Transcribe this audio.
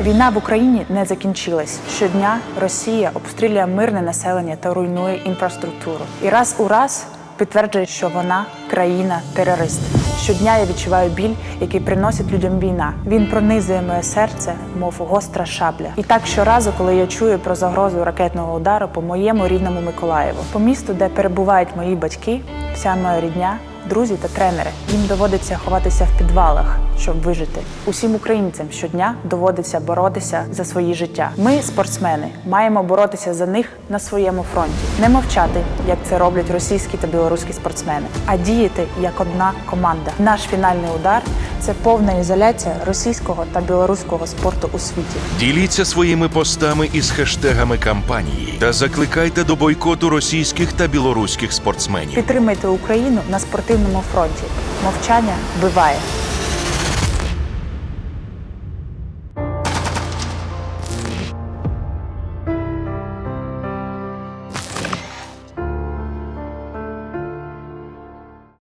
Війна в Україні не закінчилась. Щодня Росія обстрілює мирне населення та руйнує інфраструктуру. І раз у раз підтверджує, що вона країна-терорист. Щодня я відчуваю біль, який приносить людям війна. Він пронизує моє серце, мов гостра шабля. І так щоразу, коли я чую про загрозу ракетного удару по моєму рідному Миколаєву, по місту, де перебувають мої батьки, вся моя рідня, друзі та тренери. Їм доводиться ховатися в підвалах, щоб вижити. Усім українцям щодня доводиться боротися за свої життя. Ми, спортсмени, маємо боротися за них на своєму фронті, не мовчати, як це роблять російські та білоруські спортсмени, а діяти як одна команда. Наш фінальний удар це повна ізоляція російського та білоруського спорту у світі. Діліться своїми постами із хештегами кампанії та закликайте до бойкоту російських та білоруських спортсменів. Підтримайте Україну на спортивному фронті. Мовчання вбиває.